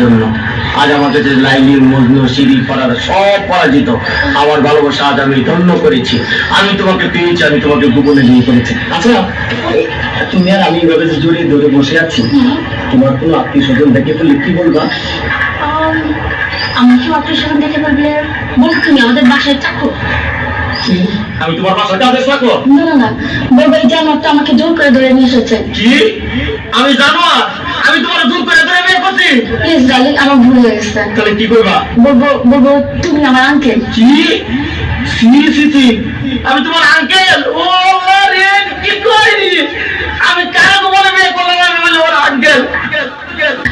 জন্য। আজ আমার কাছে লাইলি মজনু সিঁড়ি পাড়ার সব পরাজিত। আমার ভালোবাসা আজ আমি ধন্য করেছি। আমি তোমাকে পেয়েছি আমি তোমাকে গোপনে বিয়ে করেছি। আচ্ছা তুমি আর আমি এভাবে যে জড়িয়ে ধরে বসে আছি তোমার কোনো আত্মীয় স্বজন দেখে ফেললে কি বলবা? আম, আমাকে অপারেশন দেখে বলবে বল তুমি আমাদের বাসায় থাকো? আমি তোমার বাসাতে আদেশ রাখো না না না বলব এই জানোয়ারটা আমাকে জোর করে ধরে নিয়ে এসেছে। কি? আমি জানো আমি তোমার দূর করে ধরে প্লিজ ডার্লিং আমার ভুল হয়ে গেছে তাহলে কি করবা? বলব বলব তুমি আমার আঙ্কেল কি? সি সি সি আমি তোমার আঙ্কেল ও রে কি করি? আমি কার বলে বিয়ে করলাম আমি বলে ওর আঙ্কেল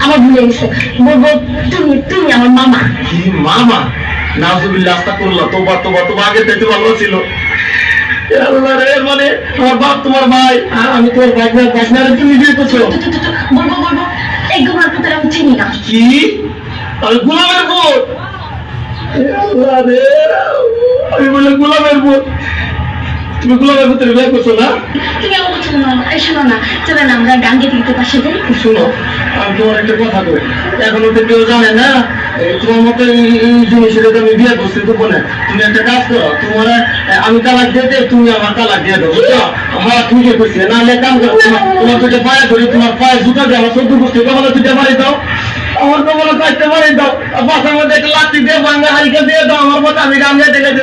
আমার ভুল হয়ে গেছে বলব তুমি তুমি আমার মামা কি মামা? নাজুবিল্লাহ আস্তাগফিরুল্লাহ তোবা তোবা তোবা আগে থেকে ভালো ছিল। মানে আমার বাপ তোমার ভাই আর আমি তোমার ভাগনা ভাগনারে তুমি বিয়ে করছ। বলব বলব চিনি না। কি? আমি গোলামের বোন আমি বলে গোলামের বোন তুমি গোলামের ভিতরে বিয়ে করছ না? তুমি শোনো না এই শোনো না চলে না আমরা গেতে গেতে পাশে যাই। শোনো আমি তোমার একটা কথা কই এখনও কেউ জানে না তোমার মতো জিনিসের আমি বিয়ে করছি তো বলে তুমি একটা কাজ করো তোমার আমি তালাক দিয়ে দেই, তুমি আমার তালাক দিয়ে দাও বুঝছ? হ্যাঁ ঠিকই কইছি না হলে কাম করো তোমার দুটো পায়ে ধরি তোমার পায়ে জুতো দিয়ে আমার চোদ্দ বস্তু কমলা দুটো মারি দাও আমার কমলা চারটে মারি দাও বাসার মধ্যে একটা লাঠি দিয়ে ভাঙা হারিকে দিয়ে দাও আমার মতো আমি গান গাইতে গাইতে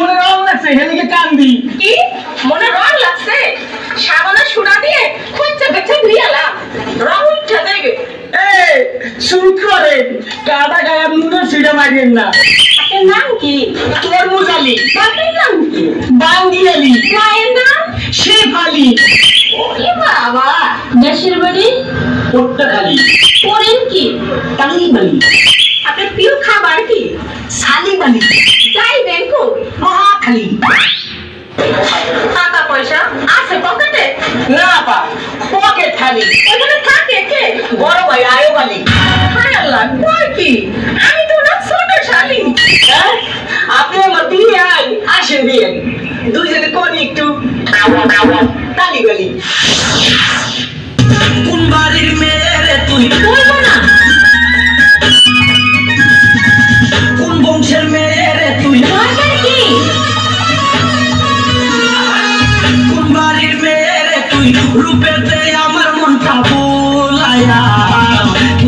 মনে রং লাগছে হেলিকে কান্দি। কি? মনে রং লাগছে? সাবানা সুরা দিয়ে খুঁজছে বেছে ধুইয়ালাম রং উঠছে দেখে এই শুরু করেন কাদা গায়ে মুন্ডা সিডা মারিয়েন না। নাম কি? তরমুজ আলী। বাপের নাম কি? বাঙ্গি আলী। মায়ের নাম? শেফ আলী। ওরে বাবা। দেশের বাড়ি? পট্টাখালী। করেন কি? তালিম আলী আপনার প্রিয় খাবার কি? আলী যাইবেন কই মহাখালী। টাকা পয়সা আছে পকেটে? না পা পকেট খালি। ওখানে থাকে কে? বড় ভাই আয়ো আলী হায় আল্লাহ কয় কি? আমি তো না ছোট শালি। হ্যাঁ? আপনি আমার বিয়ে আই আসেন বিয়ে দুইজনে করি একটু তালি গলি। কোন বাড়ির মেয়ে রে তুই বলব না?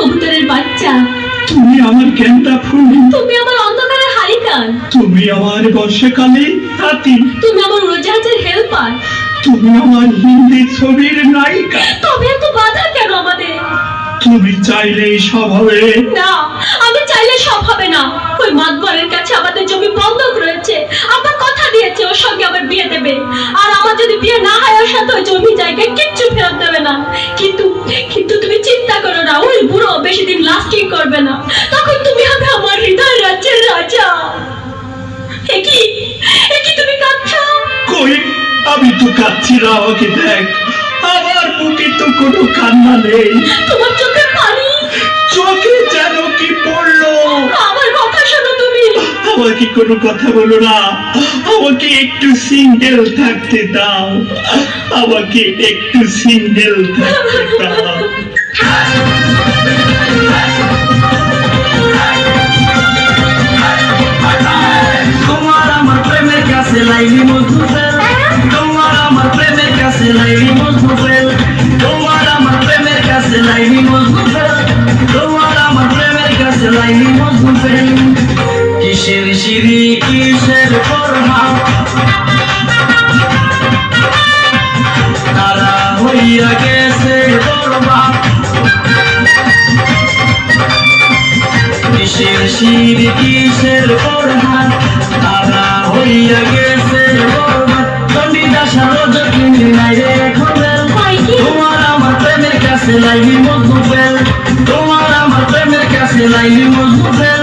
কবুতরের বাচ্চা। তুমি আমার গেন্দা ফুল। তুমি আমার অন্ধকারের হারিকান তুমি আমার বর্ষাকালে তাঁতি। তুমি আমার উড়োজাহাজের হেল্পার। তুমি আমার হিন্দি ছবির নায়িকা। তবে এত বাধা কেন আমাদের? তুমি চাইলে সব হবে। না আমি চাইলে সব হবে না। ওই মাতবরের কাছে আমাদের জমি সঙ্গে আবার বিয়ে দেবে। আর আমার যদি বিয়ে না হয় ওর সাথে ওই জমি জায়গায় কিচ্ছু ফেরত দেবে না। কিন্তু কিন্তু তুমি চিন্তা করো না ওই বুড়ো বেশি দিন লাস্টিং করবে না। তখন তুমি হবে আমার হৃদয় রাজ্যের রাজা। একই একই তুমি কাঁদছো? কই? আমি তো কাচ্ছি না আমাকে দেখ। আমার বুকে তো কোনো কান্না নেই। তোমার চোখে আমাকে কোনো কথা বলো না? আমাকে একটু সিঙ্গেল থাকতে দাও। আমাকে একটু সিঙ্গেল থাকতে দাও। তোমার আমার কিসের সিঁড়ি, কিসের ফরমা? তারা হইয়া গেছে বরবাদ কিসের শির কিসের প্রধান তারা হইয়া গেছে বরবাদ চণ্ডীদাসা রজকিনী নাই রে? তোমার আমার প্রেমের কাছে লাইলি মজুবেল তোমার আমার প্রেমের কাছে লাইলি মজুবেল